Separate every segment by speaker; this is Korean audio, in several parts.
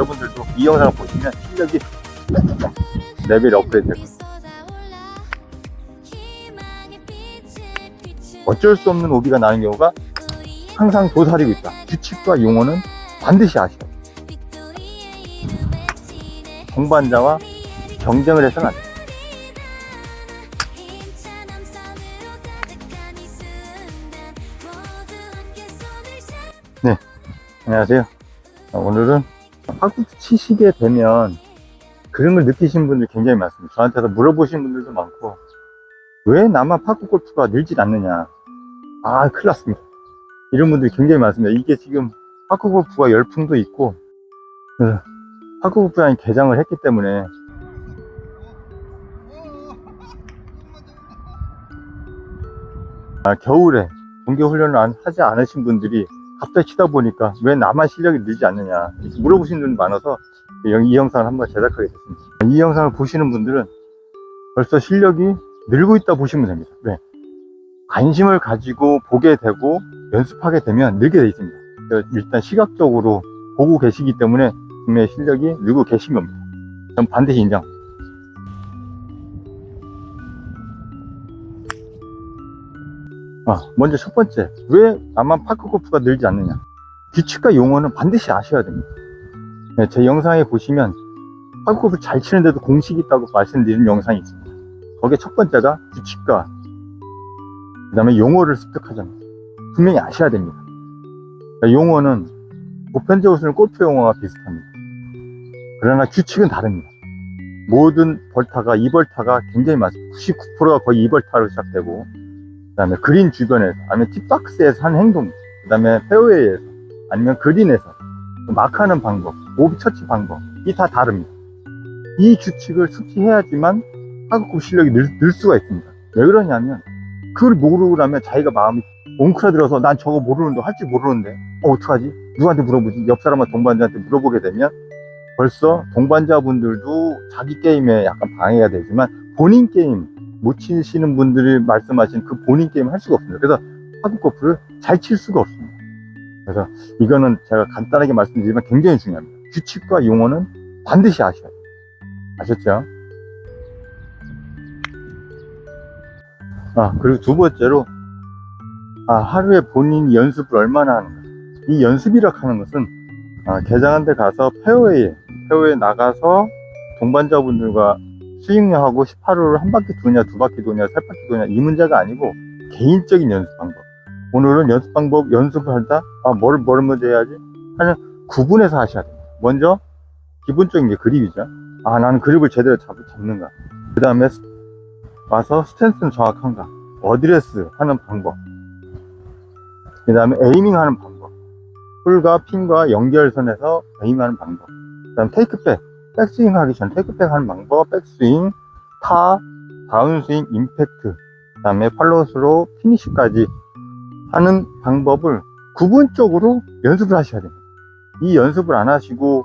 Speaker 1: 여러분들도 이 영상을 보시면 실력이 레벨 업그레이드 될 겁니다. 어쩔 수 없는 오비가 나는 경우가 항상 도사리고 있다. 규칙과 용어는 반드시 아셔야 돼요. 동반자와 경쟁을 해서는 안 돼요. 안녕하세요. 어, 오늘은 파쿠 치시게 되면 그런 걸 느끼신 분들 굉장히 많습니다. 저한테도 물어보신 분들도 많고 왜 나만 파쿠 골프가 늘질 않느냐. 아, 큰일 났습니다. 이런 분들이 굉장히 많습니다. 이게 지금 파쿠 골프가 열풍도 있고 그 파쿠 골프라는 개장을 했기 때문에 아, 겨울에 동계 훈련을 안- 하지 않으신 분들이 갑자기 치다 보니까 왜 나만 실력이 늘지 않느냐 물어보시는 분이 많아서 이 영상을 한번 제작하게 됐습니다. 이 영상을 보시는 분들은 벌써 실력이 늘고 있다 보시면 됩니다. 왜? 관심을 가지고 보게 되고 연습하게 되면 늘게 돼 있습니다. 일단 시각적으로 보고 계시기 때문에 분명히 실력이 늘고 계신 겁니다. 전 반드시 인정. 아, 먼저 첫 번째, 왜 나만 파크 골프가 늘지 않느냐? 규칙과 용어는 반드시 아셔야 됩니다. 네, 제 영상에 보시면 파크 골프 잘 치는데도 공식이 있다고 말씀드린 영상이 있습니다. 거기에 첫 번째가 규칙과 그 다음에 용어를 습득하자는 분명히 아셔야 됩니다. 그러니까 용어는 보편적으로 쓰는 골프 용어가 비슷합니다. 그러나 규칙은 다릅니다. 모든 벌타가, 이벌타가 굉장히 많습니다. 99%가 거의 이벌타로 시작되고, 그 다음에 그린 주변에서, 아니면 팁박스에서 하는 행동, 그 다음에 페어웨이에서, 아니면 그린에서, 마크하는 방법, 오비 처치 방법, 이 다 다릅니다. 이 규칙을 숙지해야지만 한국 실력이 늘, 늘 수가 있습니다. 왜 그러냐면, 그걸 모르고 나면 자기가 마음이 뭉클어들어서 난 저거 모르는데, 할 줄 모르는데, 어, 어떡하지? 누구한테 물어보지? 옆 사람한테 동반자한테 물어보게 되면, 벌써 동반자분들도 자기 게임에 약간 방해가 되지만, 본인 게임, 못 치시는 분들이 말씀하신 그 본인 게임 할 수가 없습니다. 그래서 골프를 잘 칠 수가 없습니다. 그래서 이거는 제가 간단하게 말씀드리지만 굉장히 중요합니다. 규칙과 용어는 반드시 아셔야 돼요. 아셨죠? 아, 그리고 두 번째로, 아, 하루에 본인 연습을 얼마나 하는가. 이 연습이라 하는 것은, 아, 개장한 데 가서 페어웨이에, 페어웨이에 나가서 동반자분들과 스윙하고 18호를 한 바퀴 도냐, 두 바퀴 도냐, 세 바퀴 도냐, 이 문제가 아니고, 개인적인 연습 방법. 오늘은 연습 방법, 연습을 한다? 아, 뭘, 뭘 먼저 해야지? 하는 구분해서 하셔야 돼요. 먼저, 기본적인 게 그립이죠. 아, 나는 그립을 제대로 잡, 잡는가. 그 다음에 와서 스탠스는 정확한가. 어드레스 하는 방법. 그 다음에 에이밍 하는 방법. 홀과 핀과 연결선에서 에이밍하는 방법. 그 다음 테이크백. 백스윙 하기 전 테이크백 하는 방법. 백스윙, 타, 다운스윙, 임팩트. 그 다음에 팔로우스로 피니쉬까지 하는 방법을 구분적으로 연습을 하셔야 됩니다. 이 연습을 안 하시고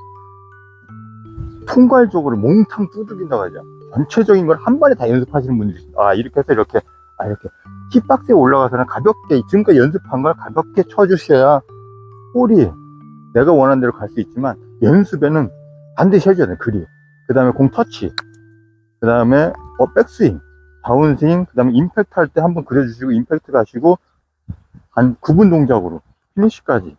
Speaker 1: 통괄적으로 몽탕 두들긴다고 하죠. 전체적인 걸 한 번에 다 연습하시는 분들이. 아, 이렇게 해서 이렇게, 아, 이렇게. 힙박스에 올라가서는 가볍게, 지금까지 연습한 걸 가볍게 쳐주셔야 볼이 내가 원하는 대로 갈 수 있지만 연습에는 반드시 해줘야 돼요. 그리. 그 다음에 공 터치. 그 다음에 어, 백스윙. 다운스윙. 그 다음에 임팩트 할 때 한번 그려주시고, 임팩트 가시고, 한 9분 동작으로 피니쉬까지.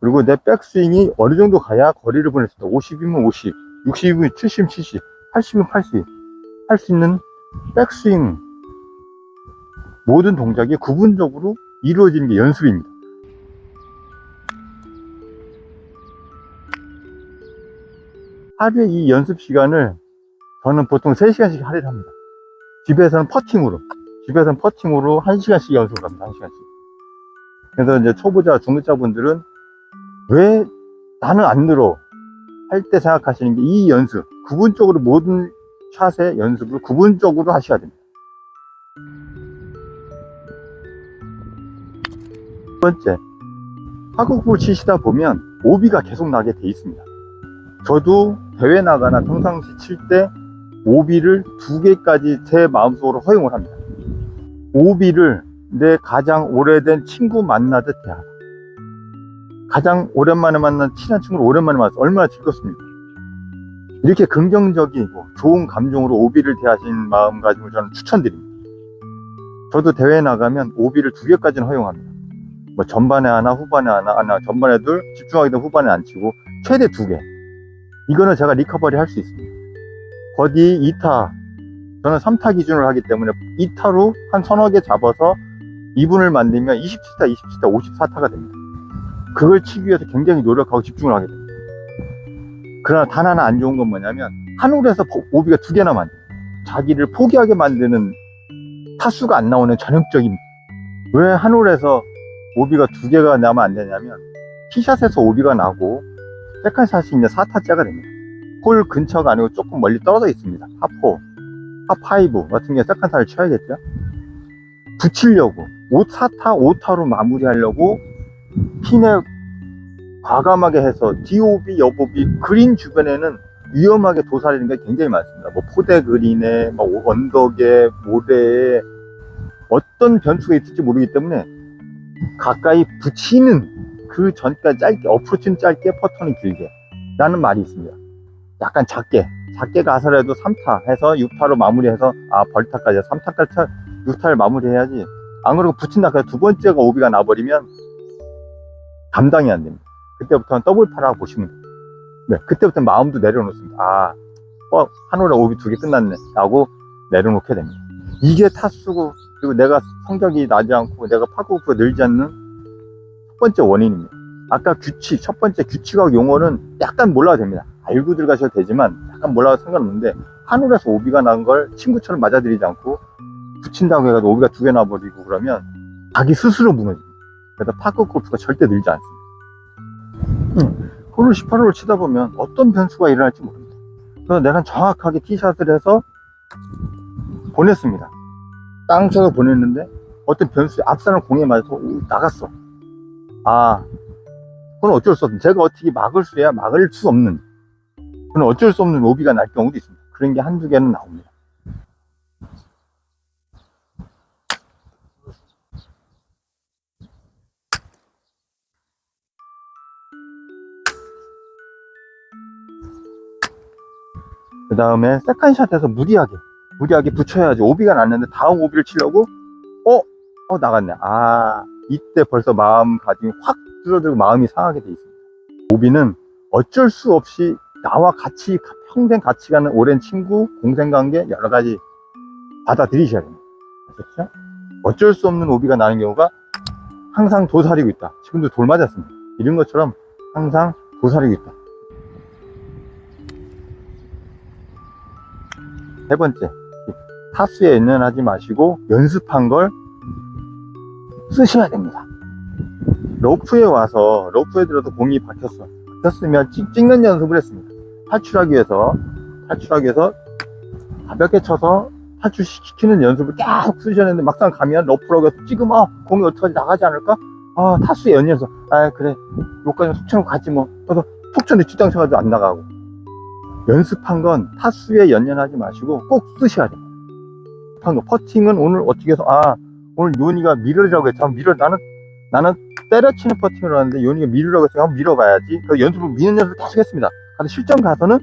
Speaker 1: 그리고 내 백스윙이 어느 정도 가야 거리를 보낼 수 있다. 50이면 50, 60이면 70, 70, 80이면 80. 할 수 있는 백스윙 모든 동작이 구분적으로 이루어지는 게 연습입니다. 하루에 이 연습 시간을 저는 보통 3시간씩 할애를 합니다. 집에서는 퍼팅으로, 집에서는 퍼팅으로 1시간씩 연습을 합니다. 1시간씩. 그래서 이제 초보자, 중급자분들은 왜 나는 안 늘어? 할 때 생각하시는 게 이 연습, 구분적으로 모든 샷의 연습을 구분적으로 하셔야 됩니다. 첫 번째, 하국을 치시다 보면 오비가 계속 나게 돼 있습니다. 저도 대회 나가나 평상시 칠 때 오비를 두 개까지 제 마음속으로 허용을 합니다. 오비를 내 가장 오래된 친구 만나듯 대하라. 가장 오랜만에 만난 친한 친구를 오랜만에 만나서 얼마나 즐겁습니까? 이렇게 긍정적이고 좋은 감정으로 오비를 대하신 마음가짐을 저는 추천드립니다. 저도 대회 나가면 오비를 두 개까지는 허용합니다. 뭐 전반에 하나, 후반에 하나, 하나 전반에 둘, 집중하게 되면 후반에 안 치고 최대 두 개. 이거는 제가 리커버리 할 수 있습니다. 버디 2타, 저는 3타 기준으로 하기 때문에 2타로 한 서너 개 잡아서 2분을 만들면 27타, 27타, 54타가 됩니다. 그걸 치기 위해서 굉장히 노력하고 집중을 하게 됩니다. 그러나 단 하나 안 좋은 건 뭐냐면 한 홀에서 버- 오비가 두 개나 만들어요. 자기를 포기하게 만드는 타수가 안 나오는 전형적인 왜 한 홀에서 오비가 두 개가 나면 안 되냐면 티샷에서 오비가 나고 세컨샷이 이제 4타째가 됩니다. 홀 근처가 아니고 조금 멀리 떨어져 있습니다. 파4, 파5 같은 경우에 세컨샷을 쳐야겠죠. 붙이려고 5, 4타, 5타로 마무리하려고 핀에 과감하게 해서 DOB, 여보비 그린 주변에는 위험하게 도사리는 게 굉장히 많습니다. 뭐 포대 그린에, 뭐 언덕에, 모래에 어떤 변수가 있을지 모르기 때문에 가까이 붙이는 그 전까지 짧게 어프로치는 짧게 퍼터는 길게 라는 말이 있습니다. 약간 작게 작게 가서라도 3타 해서 6타로 마무리해서 아 벌타까지 3타까지 6타를 마무리해야지 안 그러고 붙인다 그래서 두 번째가 오비가 나버리면 감당이 안 됩니다. 그때부터는 더블파라고 보시면 돼요. 네, 그때부터 마음도 내려놓습니다. 아, 어, 한 홀에 오비 두 개 끝났네. 라고 내려놓게 됩니다. 이게 타수고, 그리고 내가 성적이 나지 않고 내가 파크오프가 늘지 않는 첫 번째 원인입니다. 아까 규칙, 첫 번째 규칙하고 용어는 약간 몰라도 됩니다. 알고 들어가셔도 되지만 약간 몰라도 상관없는데 한 홀에서 오비가 난 걸 친구처럼 맞아들이지 않고 붙인다고 해가지고 오비가 두 개 나버리고 그러면 자기 스스로 무너집니다. 그래서 파크 골프가 절대 늘지 않습니다. 음, 홀을 18홀을 치다 보면 어떤 변수가 일어날지 모릅니다. 그래서 내가 정확하게 티샷을 해서 보냈습니다. 땅 쳐서 보냈는데 어떤 변수, 앞사람 공에 맞아서 오, 나갔어. 아, 그건 어쩔 수 없는. 제가 어떻게 막을 수야 막을 수 없는. 그건 어쩔 수 없는 오비가 날 경우도 있습니다. 그런 게 한두 개는 나옵니다. 그 다음에 세컨샷에서 무리하게 무리하게 붙여야지 오비가 났는데 다음 오비를 치려고 어? 어 나갔네 아 이때 벌써 마음가짐이 확 줄어들고 마음이 상하게 돼 있습니다. 오비는 어쩔 수 없이 나와 같이 가- 평생 같이 가는 오랜 친구 공생관계 여러 가지 받아들이셔야 됩니다. 아셨죠? 어쩔 수 없는 오비가 나는 경우가 항상 도사리고 있다. 지금도 돌 맞았습니다. 이런 것처럼 항상 도사리고 있다. 세 번째, 타수에 연연하지 마시고 연습한 걸 쓰셔야 됩니다. 러프에 와서 러프에 들어서 공이 박혔어. 박혔으면 찍, 찍는 연습을 했습니다. 탈출하기 위해서 탈출하기 위해서 가볍게 쳐서 탈출시키는 연습을 계속 쓰셨는데 막상 가면 러프라고 해서 찍으면 아, 공이 어떡하지 나가지 않을까? 아 타수에 연연해서 아 그래 요까지 속처럼 가지 뭐 그래서 속처럼 뒷땅 쳐가지고 안 나가고 연습한 건 타수에 연연하지 마시고 꼭 쓰셔야 돼요. 퍼팅은 오늘 어떻게 해서 아 오늘 요니가 했죠. 한번 밀어 나는 나는 때려치는 퍼팅을 하는데 요니가 미러라고 해서 한번 밀어봐야지. 그 연습을 미는 연습을 계속 했습니다. 근데 실전 가서는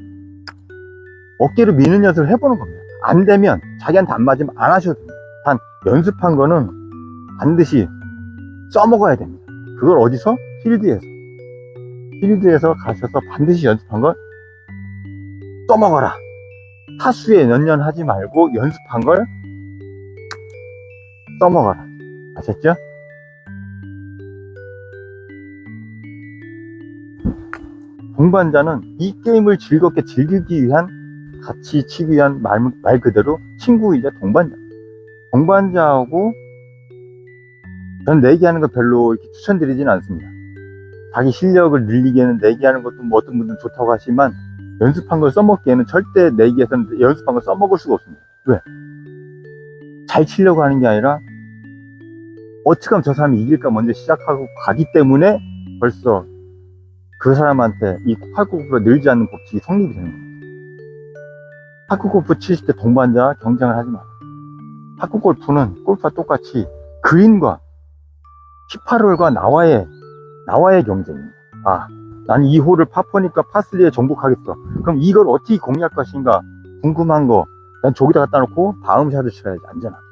Speaker 1: 어깨를 미는 연습을 해보는 겁니다. 안 되면 자기한테 안 맞으면 안 하셔도 됩니다. 단 연습한 거는 반드시 써먹어야 됩니다. 그걸 어디서? 필드에서. 필드에서 가셔서 반드시 연습한 걸 써먹어라. 타수에 연연하지 말고 연습한 걸 써먹어라. 아셨죠? 동반자는 이 게임을 즐겁게 즐기기 위한 같이 치기 위한 말, 말 그대로 친구이자 동반자. 동반자하고 전 내기하는 거 별로 이렇게 추천드리지는 않습니다. 자기 실력을 늘리기에는 내기하는 것도 뭐 어떤 분들은 좋다고 하지만 연습한 걸 써먹기에는 절대 내기에서는 연습한 걸 써먹을 수가 없습니다. 왜? 잘 치려고 하는 게 아니라 어떻게 하면 저 사람이 이길까 먼저 시작하고 가기 때문에 벌써 그 사람한테 이 팔구골프가 늘지 않는 법칙이 성립이 되는 겁니다. 파크골프 치실 때 동반자 경쟁을 하지 마라. 파크골프는 골프와 똑같이 그린과 18홀과 나와의 나와의 경쟁입니다. 아, 난이 홀을 파포니까 파3에 정복하겠어. 그럼 이걸 어떻게 공략할 것인가 궁금한 거. 난 저기다 갖다 놓고 다음 샷을 쳐야지, 안전하게.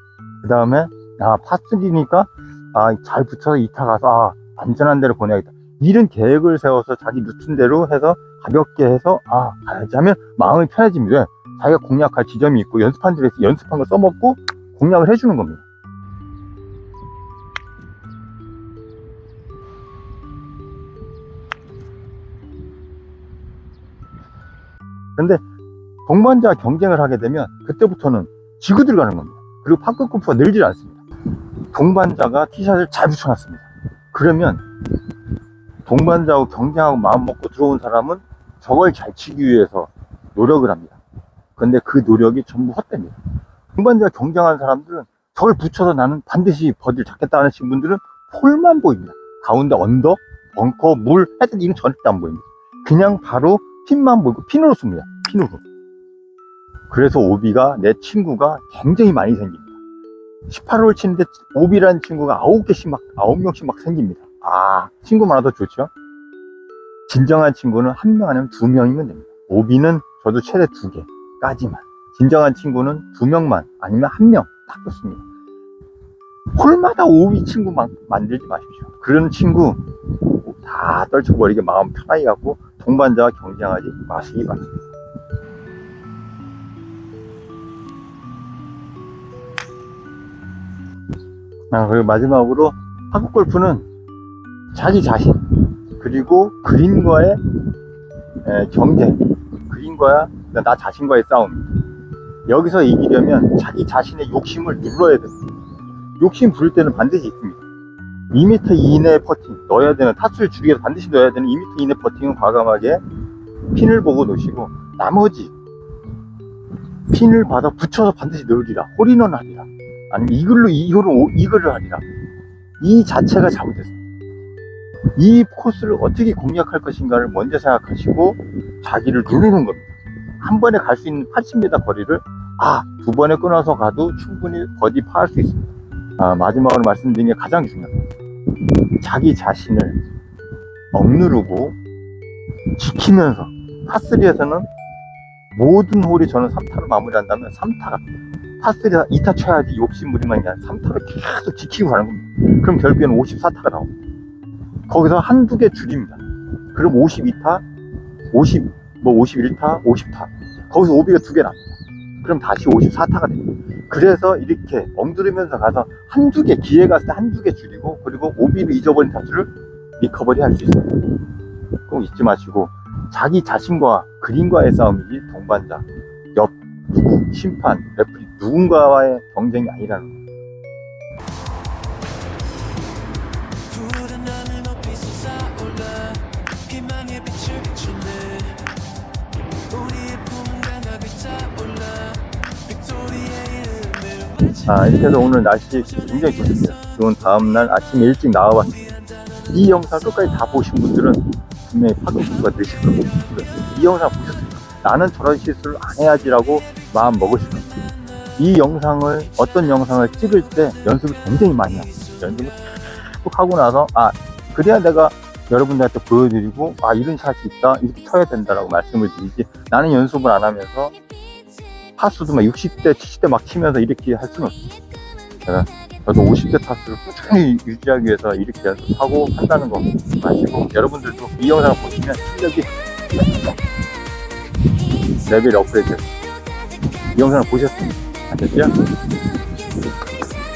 Speaker 1: 그 다음에, 아, 파3니까, 아, 잘 붙여서 이타 가서, 아, 안전한 데로 보내야겠다. 이런 계획을 세워서 자기 루틴 대로 해서 가볍게 해서, 아, 가야지 하면 마음이 편해집니다. 왜? 자기가 공략할 지점이 있고 연습한 데에서 연습한 걸 써먹고 공략을 해주는 겁니다. 근데 동반자 경쟁을 하게 되면 그때부터는 지고 들어가는 겁니다. 그리고 파크 골프가 늘질 않습니다. 동반자가 티샷을 잘 붙여놨습니다. 그러면 동반자하고 경쟁하고 마음 먹고 들어온 사람은 저걸 잘 치기 위해서 노력을 합니다. 근데 그 노력이 전부 헛됩니다. 동반자가 경쟁하는 사람들은 저걸 붙여서 나는 반드시 버디를 잡겠다 하는 분들은 폴만 보입니다. 가운데 언덕, 벙커, 물, 하여튼 이건 절대 안 보입니다. 그냥 바로 핀만 보이고 핀으로 씁니다. 핀으로. 그래서 오비가 내 친구가 굉장히 많이 생깁니다. 18홀 치는데 오비라는 친구가 9개씩 막, 9명씩 막 생깁니다. 아, 친구 많아도 좋죠? 진정한 친구는 한 명 아니면 두 명이면 됩니다. 오비는 저도 최대 두 개까지만. 진정한 친구는 두 명만 아니면 한 명 딱 좋습니다. 홀마다 오비 친구 만, 만들지 마십시오. 그런 친구 다 떨쳐버리게 마음 편하게 갖고 동반자와 경쟁하지 마시기 바랍니다. 아, 그리고 마지막으로 한국 골프는 자기 자신 그리고 그린과의 에, 경쟁 그린과야 나 자신과의 싸움. 여기서 이기려면 자기 자신의 욕심을 눌러야 됩니다 욕심 부릴 때는 반드시 있습니다. 2m 이내 퍼팅 넣어야 되는 타수를 위해서 반드시 넣어야 되는 2m 이내 퍼팅은 과감하게 핀을 보고 놓으시고 나머지 핀을 받아 붙여서 반드시 넣으리라. 홀인원 하리라 아니면 이글로 이글로 이글을 하리라 이 자체가 잘못됐습니다 이 코스를 어떻게 공략할 것인가를 먼저 생각하시고 자기를 누르는 겁니다. 한 번에 갈 수 있는 80m 거리를 아, 두 번에 끊어서 가도 충분히 버디 파할 수 있습니다. 아, 마지막으로 말씀드린 게 가장 중요한 겁니다. 자기 자신을 억누르고 지키면서 파3에서는 모든 홀이 저는 3타로 마무리한다면 3타가 파3에 2타 쳐야지 욕심부리만 아니라 3타를 계속 지키고 가는 겁니다. 그럼 결국에는 54타가 나옵니다. 거기서 한두 개 줄입니다. 그럼 52타, 50, 뭐 51타, 50타. 거기서 오비가 두 개 납니다. 그럼 다시 54타가 됩니다. 그래서 이렇게 엉두르면서 가서 한두 개, 기회가 있을 때 한두 개 줄이고, 그리고 오비를 잊어버린 타수를 리커버리 할 수 있습니다. 꼭 잊지 마시고, 자기 자신과 그린과의 싸움이지, 동반자, 옆, 누구, 심판, 레프리, 누군가와의 경쟁이 아니라는 거예요.
Speaker 2: 아,
Speaker 1: 이렇게 해서 오늘 날씨 굉장히 좋습니다. 좋은 다음날 아침에 일찍 나와봤습니다. 이 영상 끝까지 다 보신 분들은 분명히 파급부가 되실 겁니다. 이 영상 보셨습니까? 나는 저런 실수를 안 해야지라고 마음 먹으실 겁니다. 이 영상을, 어떤 영상을 찍을 때 연습을 굉장히 많이 합니다. 연습을 쭉 하고 나서, 아, 그래야 내가 여러분들한테 보여드리고, 아, 이런 샷이 있다, 이렇게 쳐야 된다라고 말씀을 드리지, 나는 연습을 안 하면서 타수도 막 60대, 70대 막 치면서 이렇게 할 수는 없어요. 제가 저도 50대 타수를 꾸준히 유지하기 위해서 이렇게 연습하고 한다는 거 아시고 여러분들도 이 영상을 보시면 실력이 레벨 업그레이드. 이 영상을 보셨습니다. 아셨죠?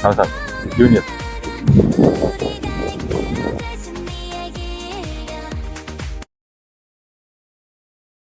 Speaker 1: 감사합니다. 이윤이었습니다.